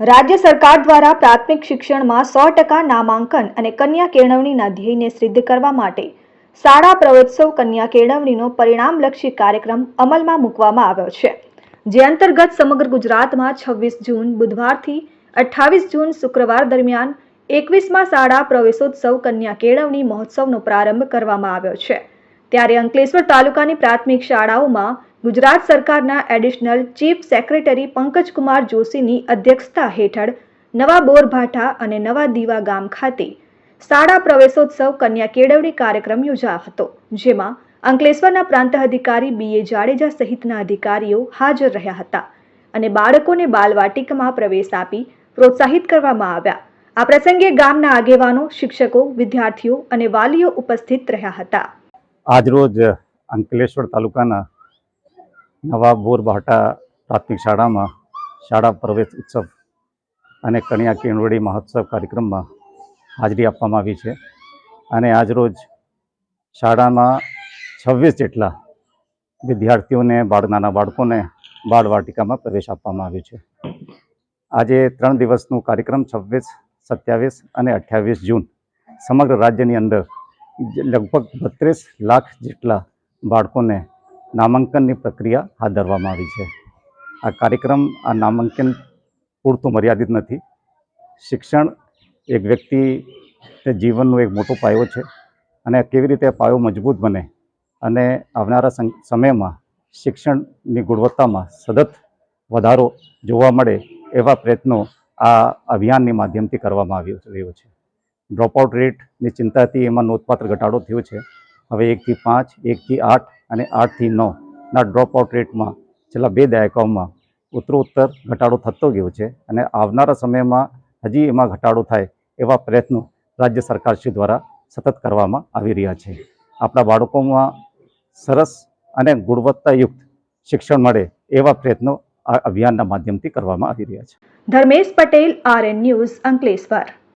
રાજ્ય સરકાર દ્વારા પ્રાથમિક શિક્ષણમાં સો ટકા નામાંકન અને કન્યા કેળવણીના ધ્યેયને સિદ્ધ કરવા માટે શાળા પ્રવોત્સવ કન્યા કેળવણીનો પરિણામલક્ષી કાર્યક્રમ અમલમાં મૂકવામાં આવ્યો છે. જે અંતર્ગત સમગ્ર ગુજરાતમાં છવ્વીસ જૂન, બુધવારથી અઠ્ઠાવીસ જૂન શુક્રવાર દરમિયાન એકવીસમાં શાળા પ્રવેશોત્સવ કન્યા કેળવણી મહોત્સવનો પ્રારંભ કરવામાં આવ્યો છે. ત્યારે અંકલેશ્વર તાલુકાની પ્રાથમિક શાળાઓમાં ગુજરાત સરકારના એડિશનલ ચીફ સેક્રેટરી પંકજકુમાર જોશીની અધ્યક્ષતા હેઠળ નવા બોરભાઠા અને નવા દીવા ગામ ખાતે શાળા પ્રવેશોત્સવ કન્યા કેળવણી કાર્યક્રમ યોજાયો હતો, જેમાં અંકલેશ્વરના પ્રાંત અધિકારી બી એ જાડેજા સહિતના અધિકારીઓ હાજર રહ્યા હતા અને બાળકોને બાલવાટિકામાં પ્રવેશ આપી પ્રોત્સાહિત કરવામાં આવ્યા. આ પ્રસંગે ગામના આગેવાનો, શિક્ષકો, વિદ્યાર્થીઓ અને વાલીઓ ઉપસ્થિત રહ્યા હતા. આજરોજ અંકલેશ્વર તાલુકાના નવા બોરભાટા પ્રાથમિક શાળામાં શાળા પ્રવેશ ઉત્સવ અને કન્યા કેળવણી મહોત્સવ કાર્યક્રમમાં હાજરી આપવામાં આવી છે. અને આજરોજ શાળામાં છવ્વીસ જેટલા વિદ્યાર્થીઓને, બાળ, નાના બાળકોને બાળવાટિકામાં પ્રવેશ આપવામાં આવ્યો છે. આજે ત્રણ દિવસનું કાર્યક્રમ છવ્વીસ, સત્યાવીસ અને અઠ્યાવીસ જૂન સમગ્ર રાજ્યની અંદર લગભગ બત્રીસ લાખ જેટલા બાળકોને નામાંકનની પ્રક્રિયા હાથ ધરવામાં આવી છે. આ કાર્યક્રમ, આ નામાંકન પૂરતું મર્યાદિત નથી. શિક્ષણ એક વ્યક્તિ તે જીવનનો એક મોટો પાયો છે અને કેવી રીતે પાયો મજબૂત બને અને આવનારા સમયમાં શિક્ષણની ગુણવત્તામાં સતત વધારો જોવા મળે એવા પ્રયત્નો આ અભિયાનની માધ્યમથી કરવામાં આવ્યો, રહ્યો છે. ડ્રોપઆઉટ રેટની ચિંતાથી એમાં નોંધપાત્ર ઘટાડો થયો છે. હવે એકથી પાંચ, એકથી આઠ અને આઠથી નવના ડ્રોપઆઉટ રેટમાં છેલ્લા બે દાયકાઓમાં ઉત્તરોત્તર ઘટાડો થતો ગયો છે અને આવનારા સમયમાં હજી એમાં ઘટાડો થાય એવા પ્રયત્નો રાજ્ય સરકારશ્રી દ્વારા સતત કરવામાં આવી રહ્યા છે. આપણા બાળકોમાં સરસ અને ગુણવત્તાયુક્ત શિક્ષણ મળે એવા પ્રયત્નો આ અભિયાનના માધ્યમથી કરવામાં આવી રહ્યા છે. Dharmesh Patel RN news Ankleshwar.